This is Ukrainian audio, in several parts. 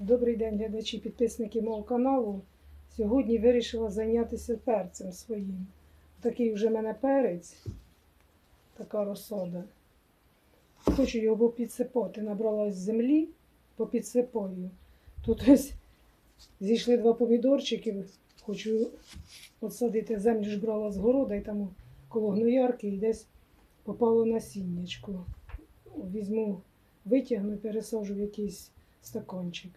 Добрий день, глядачі, підписники мого каналу. Сьогодні вирішила зайнятися перцем своїм. Такий вже в мене перець, така розсада. Хочу його підсипати. Набрала з землі, попідсипаю. Тут ось зійшли два помідорчики. Хочу посадити землю ж брала з города і там коло гноярки і десь попало насіннячко. Візьму, витягну і пересаджу в якийсь стаканчик.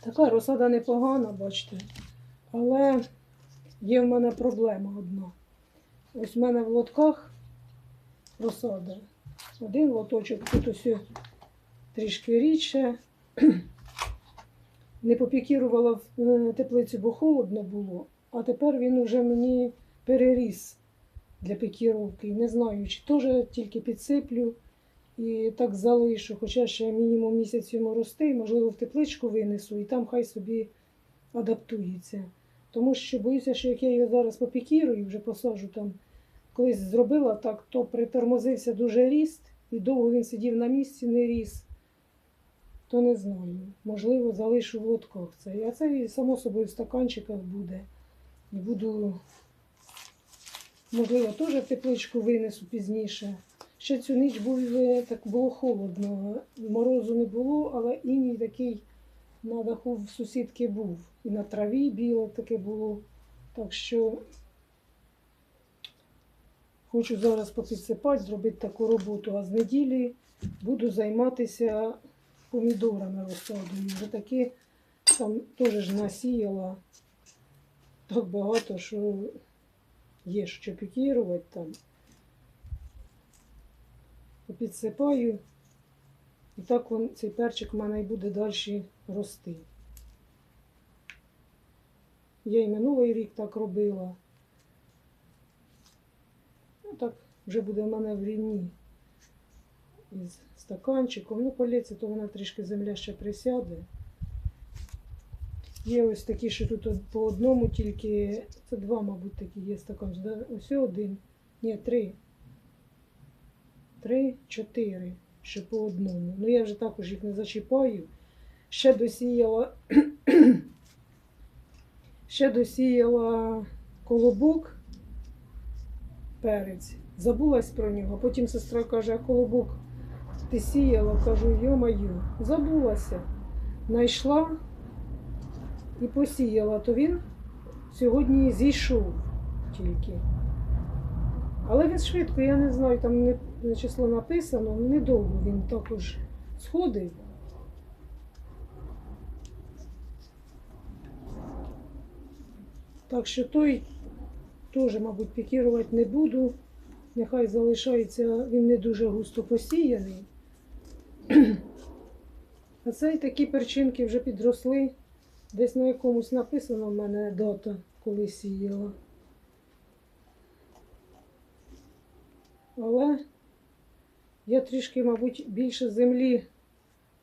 Така розсада непогана, бачите. Але є в мене проблема одна. Ось в мене в лотках розсада. Один лоточок, тут ось трішки рідше. Не попікірувала в е, теплицю, бо холодно було, а тепер він уже мені переріс для пікіровки. Не знаю, чи теж тільки підсиплю і так залишу, хоча ще мінімум місяць йому рости, можливо, в тепличку винесу, і там хай собі адаптується. Тому що боюся, що як я його зараз попікірую, вже посаджу там, колись зробила так, то притормозився дуже ріст, і довго він сидів на місці, не ріс. То не знаю. Можливо, залишу в лотках це. А це само собою в стаканчиках буде. І буду, можливо, теж в тепличку винесу пізніше. Ще цю ніч був, е, так було холодно. Морозу не було, але іній такий на даху в сусідки був. І на траві біле таке було. Так що хочу зараз попідсипати, зробити таку роботу, а з неділі буду займатися помідорами розсадою. Вже таки там теж насіяла так багато, що є що пікірувати там. Підсипаю. І так він, цей перчик в мене і буде далі рости. Я і минулий рік так робила. Ну, так вже буде в мене в рівні із стаканчиком. Ну, полється, то вона трішки земля ще присяде. Є ось такі, що тут по одному тільки, це два, мабуть, такі є стаканчики. Ось один. Ні, три. Три, чотири, ще по одному. Ну я вже також їх не зачіпаю. Ще досіяла, ще досіяла колобок, перець. Забулась про нього. Потім сестра каже, а колобок ти сіяла, кажу, йо-маю, забулася. Найшла і посіяла, то він сьогодні зійшов тільки. Але він швидко, я не знаю, там не, число написано, недовго він також сходив. Так що той теж, мабуть, пікірувати не буду. Нехай залишається, він не дуже густо посіяний. А цей такі перчинки вже підросли. Десь на якомусь написано в мене дата, коли сіяла. Але я трішки, мабуть, більше землі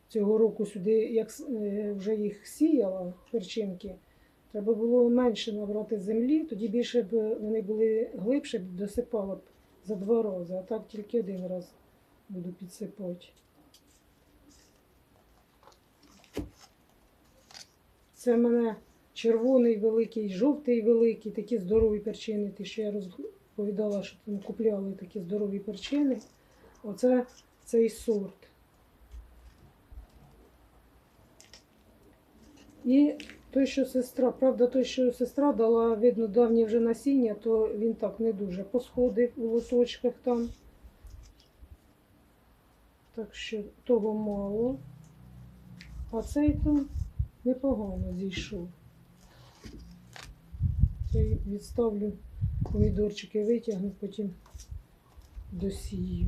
цього року сюди, як е, вже їх сіяла, перчинки. Треба було менше набрати землі, тоді більше б вони були глибше, б досипала б за два рази, а так тільки один раз буду підсипати. Це в мене червоний великий, жовтий великий, такі здорові перчини, ті, що я розповідала, що там купляли такі здорові перчини. Оце цей сорт. І той, що сестра, правда, той, що сестра дала, видно, давнє вже насіння, то він так не дуже посходив у лоточках там. Так що того мало. А цей там непогано зійшов. Цей відставлю помідорчики, витягну, потім досію.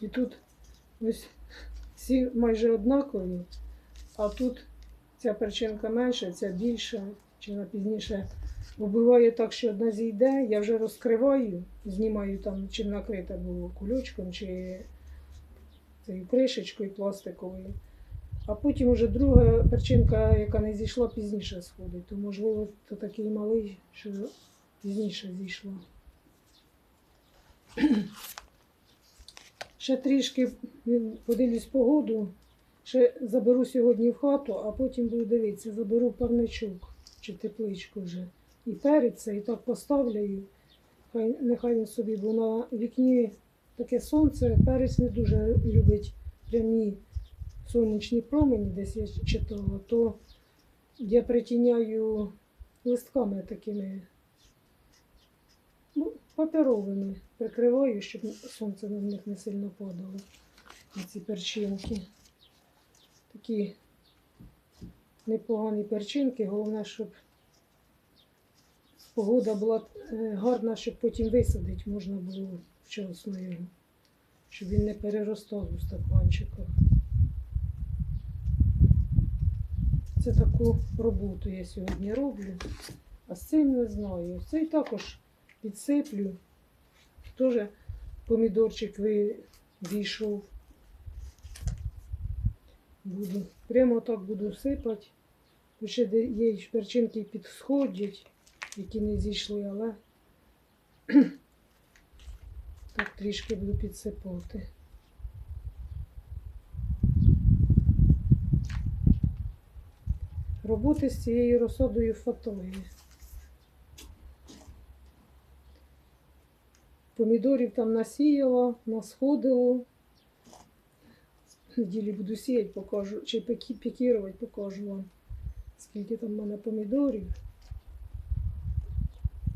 І тут ось всі майже однакові, а тут ця перчинка менша, ця більша, чи вона пізніше. Бо буває так, що одна зійде, я вже розкриваю, знімаю там, чим накрита було кульочком, чи цією кришечкою пластиковою. А потім уже друга перчинка, яка не зійшла, пізніше сходить. То, можливо, то такий малий, що пізніше зійшла. Ще трішки подивлюсь погоду. Ще заберу сьогодні в хату, а потім буду дивитися, заберу парничок чи тепличку вже. І перець і так поставлю. Хай, нехай він собі, бо на вікні таке сонце, перець не дуже любить прямі сонячні промені, десь я читала, то я притіняю листками такими паперовими, прикриваю, щоб сонце на них не сильно падало. На ці перчинки. Такі непогані перчинки, головне, щоб погода була е, гарна, щоб потім висадити можна було вчасно його, щоб він не переростав у стаканчиках. Це таку роботу я сьогодні роблю. А з цим не знаю. Цей також підсиплю. Теж помідорчик ви- війшов. Буду. Прямо так буду сипати. Ще є перчинки підсходять, які не зійшли, але так трішки буду підсипати. Роботи з цією розсадою фатої. Помідорів там насіяла, насходило. В неділі буду сіяти, покажу, чи пікірувати, покажу вам, скільки там в мене помідорів.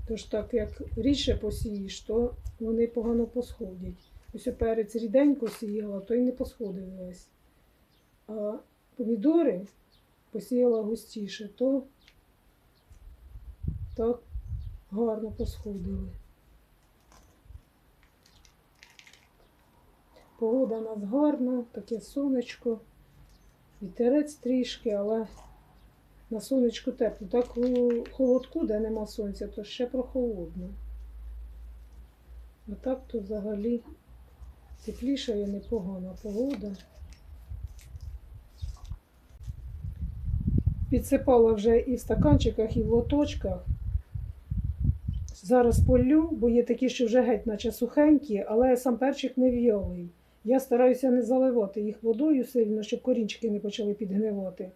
Тож так, як рідше посієш, то вони погано посходять. Ось перець ріденько сіяла, то й не посходив весь. А помідори посіяла густіше, то так гарно посходили. Погода у нас гарна, таке сонечко, вітерець трішки, але на сонечку тепло. Так у холодку, де нема сонця, то ще прохолодно. А так то взагалі тепліша і непогана погода. Підсипала вже і в стаканчиках, і в лоточках. Зараз полю, бо є такі, що вже геть, наче сухенькі, але сам перчик не в'ялий. Я стараюся не заливати їх водою сильно, щоб корінчики не почали підгнивати.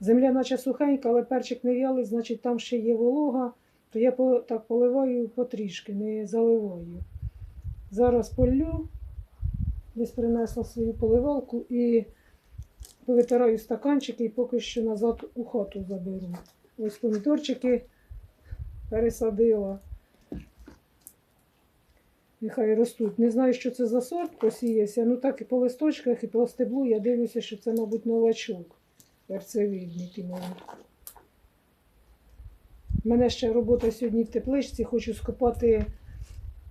Земля наче сухенька, але перчик не в'ялий, значить там ще є волога, то я так поливаю потрішки, не заливаю. Зараз полю, десь принесла свою поливалку і повитираю стаканчики і поки що назад у хату заберу. Ось помідорчики пересадила. Нехай ростуть. Не знаю, що це за сорт посіявся. Ну так і по листочках, і по стеблу я дивлюся, що це, мабуть, новачок. Перцевидний тимонт. У мене ще робота сьогодні в тепличці. Хочу скопати,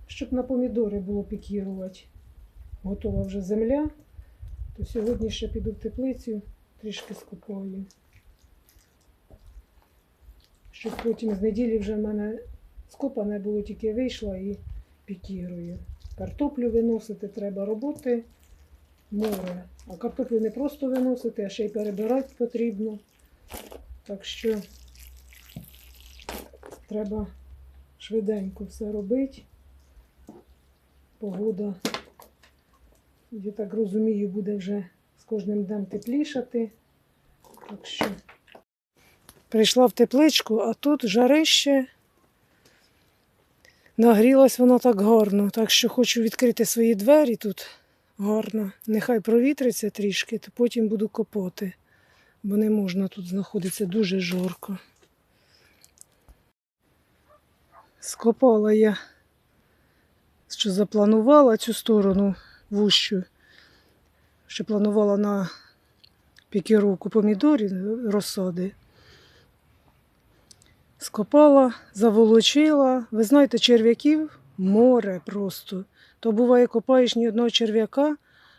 щоб на помідори було пікірувати. Готова вже земля. То сьогодні ще піду в теплицю, трішки скопаю. Щоб потім з неділі вже в мене скопане було, тільки вийшла і пікірую. Картоплю виносити треба роботи море. А картоплю не просто виносити, а ще й перебирати потрібно. Так що треба швиденько все робити. Погода, я так розумію, буде вже з кожним днем теплішати. Так що прийшла в тепличку, а тут жарище. Нагрілась вона так гарно, так що хочу відкрити свої двері тут гарно. Нехай провітриться трішки, то потім буду копати, бо не можна тут знаходитися дуже жорко. Скопала я, що запланувала цю сторону вущу, що планувала на пікіровку помідорів розсади. Скопала, заволочила. Ви знаєте, черв'яків море просто. То буває, копаєш ні одного черв'яка,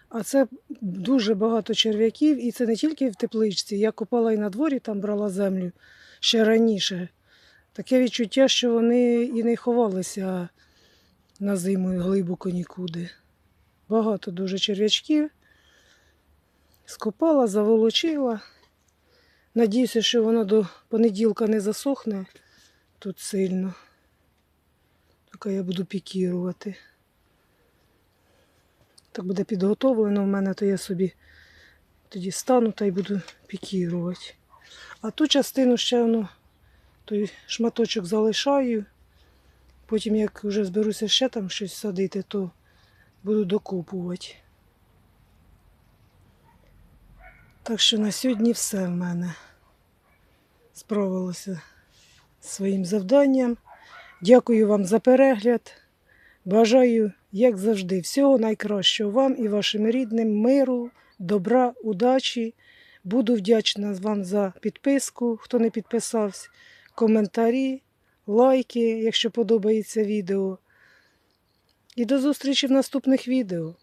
а це дуже багато черв'яків, і це не тільки в тепличці. Я копала і на дворі, там брала землю ще раніше. Таке відчуття, що вони і не ховалися на зиму глибоко нікуди. Багато дуже черв'ячків. Скопала, заволочила. Надіюся, що воно до понеділка не засохне тут сильно. Тільки я буду пікірувати. так буде підготовлено в мене, то я собі тоді стану та й буду пікірувати. А ту частину ще ну, той шматочок залишаю. Потім, як вже зберуся ще там щось садити, то буду докопувати. Так що на сьогодні все в мене. Справилося зі своїм завданням. Дякую вам за перегляд. Бажаю, як завжди, всього найкращого вам і вашим рідним, миру, добра, удачі. Буду вдячна вам за підписку, хто не підписався, коментарі, лайки, якщо подобається відео. І до зустрічі в наступних відео.